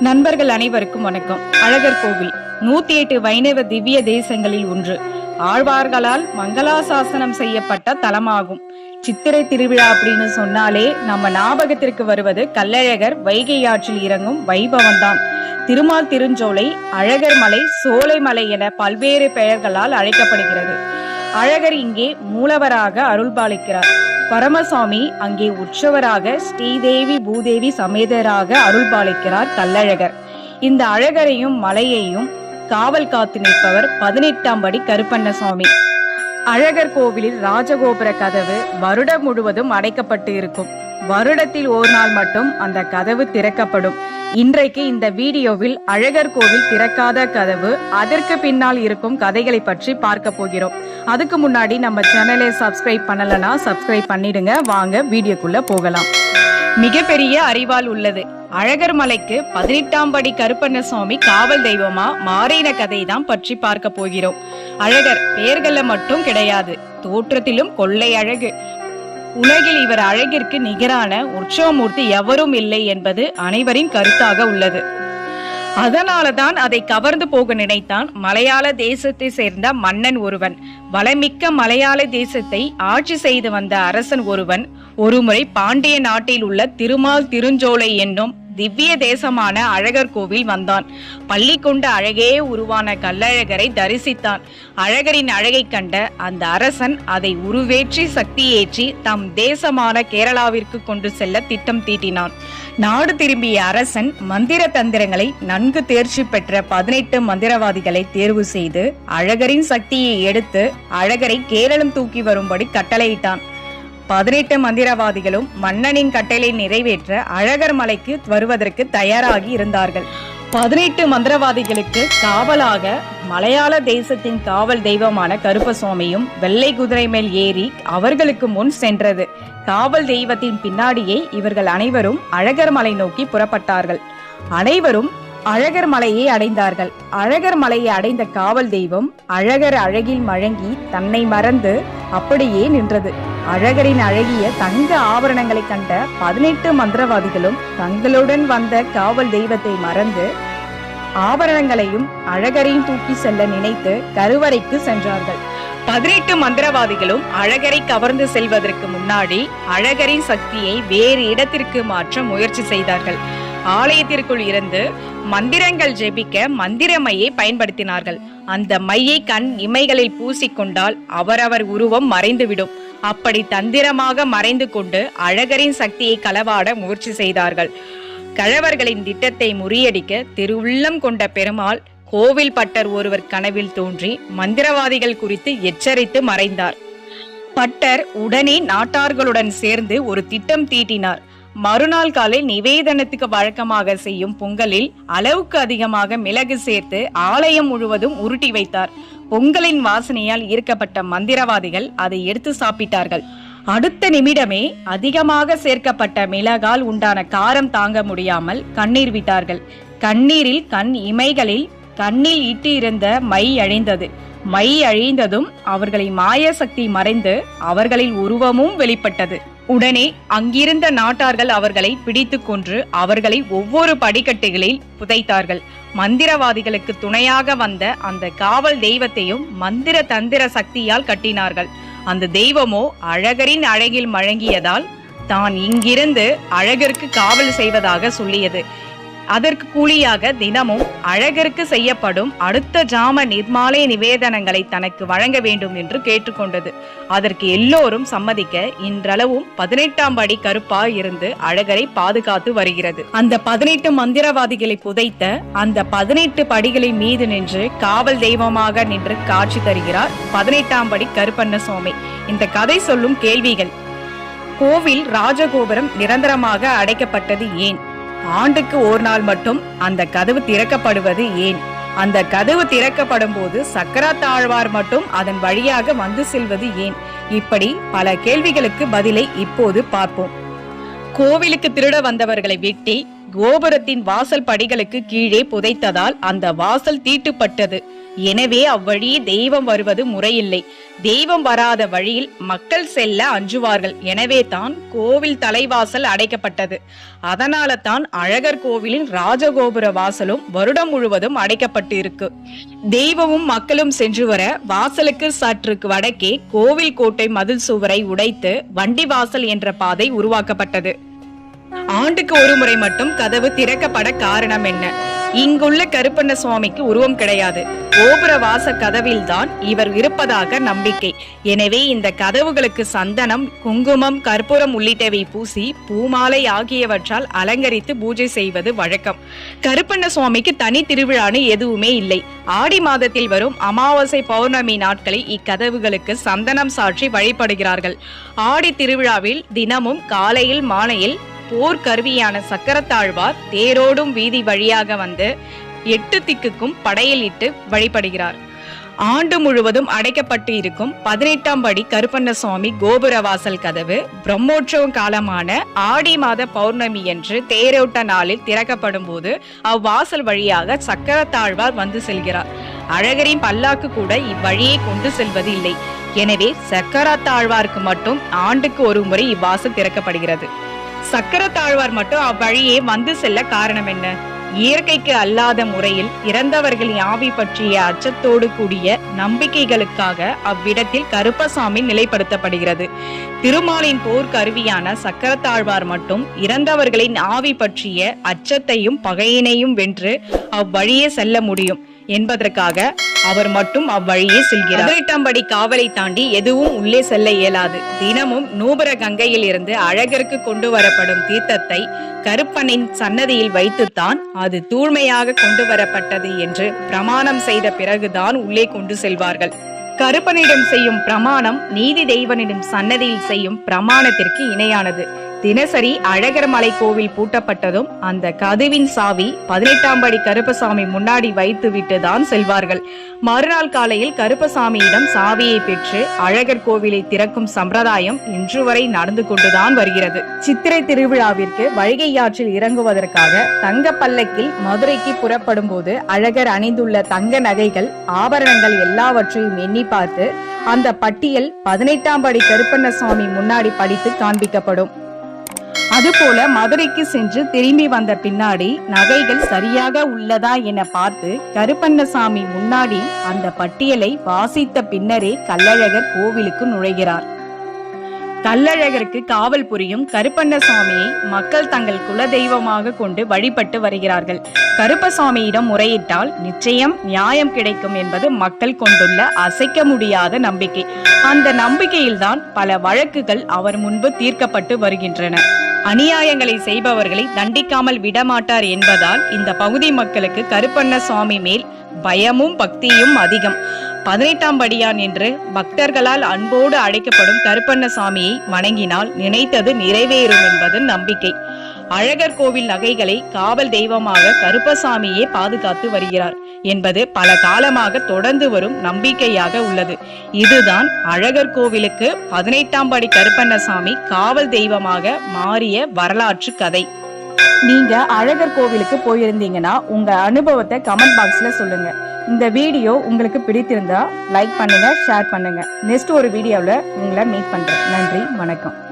நண்பர்கள் அனைவருக்கும் வணக்கம். அழகர் கோவில் நூத்தி எட்டு வைணவ திவ்ய தேசங்களில் ஒன்று. ஆழ்வார்களால் மங்களாசாசனம் செய்யப்பட்ட தலமாகும். சித்திரை திருவிழா அப்படின்னு சொன்னாலே நம்ம ஞாபகத்திற்கு வருவது கள்ளழகர் வைகை ஆற்றில் இறங்கும் வைபவம்தான். திருமால் திருஞ்சோலை அழகர் மலை சோலைமலை என பல்வேறு பெயர்களால் அழைக்கப்படுகிறது. அழகர் இங்கே மூலவராக அருள்பாலிக்கிறார். பரமசாமி அங்கே உற்சவராக ஸ்ரீதேவி பூதேவி சமேதராக அருள்பாலிக்கிறார் கள்ளழகர். இந்த அழகரையும் மலையையும் காவல் காத்து நிற்பவர் பதினெட்டாம் படி கருப்பண்ணசாமி. அழகர் கோவிலில் ராஜகோபுர கதவு வருடம் முழுவதும் அடைக்கப்பட்டு இருக்கும். வருடத்தில் ஒரு நாள் மட்டும் அந்த கதவு திறக்கப்படும். இன்றைக்கு இந்த வீடியோவில் அழகர் கோவில் திறக்காத கதவு அதற்கு பின்னால் இருக்கும் கதைகளை பற்றி பார்க்க போகிறோம். அதுக்கு முன்னாடி நம்ம சேனலை சப்ஸ்கிரைப் பண்ணலனா சப்ஸ்கிரைப் பண்ணிடுங்க. வாங்க வீடியோக்குள்ள போகலாம். மிகப்பெரிய அறிவால் உள்ளது. அழகர் மலைக்கு பதினெட்டாம் படி கருப்பண்ணசாமி காவல் தெய்வமா மாறின கதை தான் பற்றி பார்க்க போகிறோம். அழகர் பெயர்கள மட்டும் கிடையாது தோற்றத்திலும் கொள்ளை அழகு. உலகில் இவர் அழகிற்கு நிகரான உற்சவமூர்த்தி எவரும் இல்லை என்பது அனைவரின் கருத்தாக உள்ளது. அதனாலதான் அதை கவர்ந்து போக நினைத்தான் மலையாள தேசத்தை சேர்ந்த மன்னன் ஒருவன். வளமிக்க மலையாள தேசத்தை ஆட்சி செய்து வந்த அரசன் ஒருவன். ஒருமுறை பாண்டிய நாட்டில் உள்ள திருமால் திருஞ்சோலை என்னும் திவ்ய தேசமான அழகர் கோவில் வந்தான். பள்ளி கொண்ட அழகே உருவான கள்ளழகரை தரிசித்தான். அழகரின் அழகை கண்ட அந்த அரசன் அதை உருவேற்றி சக்தியேற்றி தம் தேசமான கேரளாவிற்கு கொண்டு செல்ல திட்டம் தீட்டினான். நாடு திரும்பிய அரசன் மந்திர தந்திரங்களை நன்கு தேர்ச்சி பெற்ற பதினெட்டு மந்திரவாதிகளை தேர்வு செய்து அழகரின் சக்தியை எடுத்து அழகரை கேரளம் தூக்கி வரும்படி கட்டளையிட்டான். பதினெட்டு மந்திரவாதிகளும் மன்னனின் கட்டளை நிறைவேற்ற அழகர் மலைக்கு வருவதற்கு தயாராகி இருந்தார்கள். பதினெட்டு மந்திரவாதிகளுக்கு காவலாக மலையாள தேசத்தின் காவல் தெய்வமான கருப்பசுவாமியும் வெள்ளை குதிரை மேல் ஏறி அவர்களுக்கு முன் சென்றது. காவல் தெய்வத்தின் பின்னாடியே இவர்கள் அனைவரும் அழகர் மலை நோக்கி புறப்பட்டார்கள். அனைவரும் அழகர் மலையை அடைந்தார்கள். அழகர் மலையை அடைந்த காவல் தெய்வம் அழகர் அழகில் மழங்கி தன்னை மறந்து அப்படியே நின்றது. அழகரின் அழகிய தங்க ஆபரணங்களை கண்ட பதினெட்டு மந்திரவாதிகளும் தங்களுடன் வந்த காவல் தெய்வத்தை மறந்து ஆபரணங்களையும் அழகரையும் தூக்கி செல்ல நினைத்து கருவறைக்கு சென்றார்கள். பதினெட்டு மந்திரவாதிகளும் அழகரை கவர்ந்து செல்வதற்கு முன்னாடி அழகரின் சக்தியை வேறு இடத்திற்கு மாற்ற முயற்சி செய்தார்கள். ஆலயத்திற்குள் இருந்து மந்திரங்கள் ஜெபிக்க மந்திர மையை பயன்படுத்தினார்கள். அந்த மையை கண் இமைகளில் பூசிக்கொண்டால் அவரவர் உருவம் மறைந்துவிடும். அப்படி தந்திரமாக மறைந்து கொண்டு அழகரின் சக்தியை களவாட முயற்சி செய்தார்கள். கழவர்களின் திட்டத்தை முறியடிக்க திருவுள்ளம் கொண்ட பெருமாள் கோவில் பட்டர் ஒருவர் கனவில் தோன்றி மந்திரவாதிகள் குறித்து எச்சரித்து மறைந்தார். பட்டர் உடனே நாட்டார்களுடன் சேர்ந்து ஒரு திட்டம் தீட்டினார். மறுநாள் காலை நிவேதனத்துக்கு வழக்கமாக செய்யும் பொங்கலில் அளவுக்கு அதிகமாக மிளகு சேர்த்து ஆலயம் முழுவதும் உருட்டி வைத்தார். பொங்கலின் வாசனையால் ஈர்க்கப்பட்ட மந்திரவாதிகள் அதை எடுத்து சாப்பிட்டார்கள். அடுத்த நிமிடமே அதிகமாக சேர்க்கப்பட்ட மிளகால் உண்டான காரம் தாங்க முடியாமல் கண்ணீர் விட்டார்கள். கண்ணீரில் கண் இமைகளில் கண்ணில் இட்டு இருந்த மை அழிந்தது. மை அழிந்ததும் அவர்களின் மாய சக்தி மறைந்து அவர்களின் உருவமும் வெளிப்பட்டது. உடனே அங்கிருந்த நாட்டார்கள் அவர்களை பிடித்து கொன்று அவர்களை ஒவ்வொரு படிக்கட்டுகளில் புதைத்தார்கள். மந்திரவாதிகளுக்கு துணையாக வந்த அந்த காவல் தெய்வத்தையும் மந்திர தந்திர சக்தியால் கட்டினார்கள். அந்த தெய்வமோ அழகரின் அழகில் மழங்கியதால் தான் இங்கிருந்து அழகருக்கு காவல் செய்வதாக சொல்லியது. அதற்கு கூலியாக தினமும் அழகருக்கு செய்யப்படும் அடுத்த ஜாம நிர்மாலை நிவேதனங்களை தனக்கு வழங்க வேண்டும் என்று கேட்டுக்கொண்டது. அதற்கு எல்லோரும் சம்மதிக்க இன்றளவும் பதினெட்டாம் படி கருப்பா இருந்து அழகரை பாதுகாத்து வருகிறது. அந்த பதினெட்டு மந்திரவாதிகளை புதைத்த அந்த பதினெட்டு படிகளின் மீது நின்று காவல் தெய்வமாக நின்று காட்சி தருகிறார் பதினெட்டாம் படி கருப்பண்ண சுவாமி இந்த கதை சொல்லும் கேள்விகள். கோவில் ராஜகோபுரம் நிரந்தரமாக அடைக்கப்பட்டது ஏன்? ஆண்டுக்கு ஒரு நாள் மட்டும் அந்த கதவு திறக்கப்படுவது ஏன்? அந்த கதவு திறக்கப்படும் போது சக்கராத்தாழ்வார் மட்டும் அதன் வழியாக வந்து செல்வது ஏன்? இப்படி பல கேள்விகளுக்கு பதிலை இப்போது பார்ப்போம். கோவிலுக்கு திருட வந்தவர்களை வெட்டி கோபுரத்தின் வாசல் படிகளுக்கு கீழே புதைத்ததால் அந்த வாசல் தீட்டுப்பட்டது. எனவே அவ்வழியே தெய்வம் வருவது முறையில்லை. தெய்வம் வராத வழியில் மக்கள் செல்ல அஞ்சுவார்கள். எனவே தான் கோவில் தலைவாசல் அடைக்கப்பட்டது. அதனால தான் அழகர் கோவிலின் ராஜகோபுர வாசலும் வருடம் முழுவதும் அடைக்கப்பட்டு இருக்கு தெய்வமும் மக்களும் சென்று வர வாசலுக்கு சற்றுக்கு வடக்கே கோவில் கோட்டை மதில் சுவரை உடைத்து வண்டி வாசல் என்ற பாதை உருவாக்கப்பட்டது. ஆண்டுக்கு ஒரு முறை மட்டும் கதவு திறக்கப்பட காரணம் என்ன? இங்குள்ள கருப்பண்ண சுவாமிக்கு உருவம் கிடையாது. கோபுர வாச கதவில்தான் இவர் இருப்பதாக நம்பிக்கை. எனவே இந்த கதவுகளுக்கு சந்தனம் குங்குமம் கற்பூரம் உள்ளிட்டவை பூசி பூமாலை ஆகியவற்றால் அலங்கரித்து பூஜை செய்வது வழக்கம். கருப்பண்ண சுவாமிக்கு தனி திருவிழான்னு எதுவுமே இல்லை. ஆடி மாதத்தில் வரும் அமாவாசை பௌர்ணமி நாட்களில் இக்கதவுகளுக்கு சந்தனம் சாற்றி வழிபடுகிறார்கள். ஆடி திருவிழாவில் தினமும் காலையில் மாலையில் போர் கருவியான சக்கரத்தாழ்வார் தேரோடும் வீதி வழியாக வந்து எட்டு திக்குக்கும் படையலிட்டு வழிபடுகிறார். ஆண்டு முழுவதும் அடைக்கப்பட்டு இருக்கும் பதினெட்டாம் படி கருப்பண்ண சுவாமி கோபுர வாசல் கதவு பிரம்மோற்சவம் காலமான ஆடி மாத பௌர்ணமி என்று தேரோட்ட நாளில் திறக்கப்படும் போது அவ்வாசல் வழியாக சக்கரத்தாழ்வார் வந்து செல்கிறார். அழகரின் பல்லாக்கு கூட இவ்வழியை கொண்டு செல்வது இல்லை எனவே சக்கரத்தாழ்வாருக்கு மட்டும் ஆண்டுக்கு ஒரு முறை இவ்வாசல் திறக்கப்படுகிறது. சக்கர தாழ்வார் மட்டும் அவ்வழியே வந்து செல்ல காரணம் என்ன? இயற்கைக்கு அல்லாத முறையில் இறந்தவர்களின் ஆவி பற்றிய அச்சத்தோடு கூடிய நம்பிக்கைகளுக்காக அவ்விடத்தில் கருப்பசாமி நிலைப்படுத்தப்படுகிறது. திருமாலின் போர் கருவியான சக்கரத்தாழ்வார் மட்டும் இறந்தவர்களின் ஆவி பற்றிய அச்சத்தையும் பகையினையும் வென்று அவ்வழியே செல்ல முடியும். என்பதற்காக அவர் மட்டும் அவ்வழியே செல்கிறார். பதினெட்டாம்படி காவலை தாண்டி எதுவும் உள்ளே செல்ல இயலாது. தினமும் நூபர கங்கையில் இருந்து அழகருக்கு கொண்டு வரப்படும் தீர்த்தத்தை கருப்பனின் சன்னதியில் வைத்துத்தான் அது தூய்மையாக கொண்டு வரப்பட்டது என்று பிரமாணம் செய்த பிறகுதான் உள்ளே கொண்டு செல்வார்கள். கருப்பனிடம் செய்யும் பிரமாணம் நீதி தெய்வனிடம் சன்னதியில் செய்யும் பிரமாணத்திற்கு இணையானது. தினசரி அழகர் மலை கோவில் பூட்டப்பட்டதும் அந்த கதவின் சாவி பதினெட்டாம் படி கருப்பசாமி முன்னாடி வைத்து விட்டு தான் செல்வார்கள். மறுநாள் காலையில் கருப்பசாமியிடம் சாவியை பெற்று அழகர் கோவிலை திறக்கும் சம்பிரதாயம் இன்று வரை நடந்து கொண்டுதான் வருகிறது. சித்திரை திருவிழாவிற்கு வைகை ஆற்றில் இறங்குவதற்காக தங்க பல்லக்கில் மதுரைக்கு புறப்படும் போது அழகர் அணிந்துள்ள தங்க நகைகள் ஆபரணங்கள் எல்லாவற்றையும் எண்ணி பார்த்து அந்த பட்டியல் பதினெட்டாம் படி கருப்பண்ணசாமி முன்னாடி படித்து காண்பிக்கப்படும். அதுபோல மதுரைக்கு சென்று திரும்பி வந்த பின்னாடி நகைகள் சரியாக உள்ளதா என பார்த்து கருப்பண்ணசாமி முன்னாடி அந்த பட்டியலை வாசித்த பின்னரே கள்ளழகர் கோவிலுக்கு நுழைகிறார். கள்ளழகருக்கு காவல் புரியும் கருப்பண்ணசாமியை மக்கள் தங்கள் குலதெய்வமாக கொண்டு வழிபட்டு வருகிறார்கள். கருப்பசாமியிடம் முறையிட்டால் நிச்சயம் நியாயம் கிடைக்கும் என்பது மக்கள் கொண்டுள்ள அசைக்க முடியாத நம்பிக்கை. அந்த நம்பிக்கையில்தான் பல வழக்குகள் அவர் முன்பு தீர்க்கப்பட்டு வருகின்றன. அநியாயங்களை செய்பவர்களை தண்டிக்காமல் விடமாட்டார் என்பதால் இந்த பகுதி மக்களுக்கு கருப்பண்ண சுவாமி மேல் பயமும் பக்தியும் அதிகம். பதினெட்டாம் படியான் என்று பக்தர்களால் அன்போடு அழைக்கப்படும் கருப்பண்ண சாமியை வணங்கினால் நினைத்தது நிறைவேறும் என்பது நம்பிக்கை. அழகர் கோவில் நகைகளை காவல் தெய்வமாக கருப்பசாமியே பாதுகாத்து வருகிறார். என்பது பல காலமாக தொடர்ந்து வரும் நம்பிக்கையாக உள்ளது. இதுதான் அழகர் கோவிலுக்கு பதினெட்டாம் படி கருப்பண்ணசாமி காவல் தெய்வமாக மாறிய வரலாற்று கதை. நீங்க அழகர் கோவிலுக்கு போயிருந்தீங்கன்னா உங்க அனுபவத்தை கமெண்ட் பாக்ஸ்ல சொல்லுங்க. இந்த வீடியோ உங்களுக்கு பிடித்திருந்தா லைக் பண்ணுங்க ஷேர் பண்ணுங்க. நெக்ஸ்ட் ஒரு வீடியோவில் உங்களை மீட் பண்றேன். நன்றி வணக்கம்.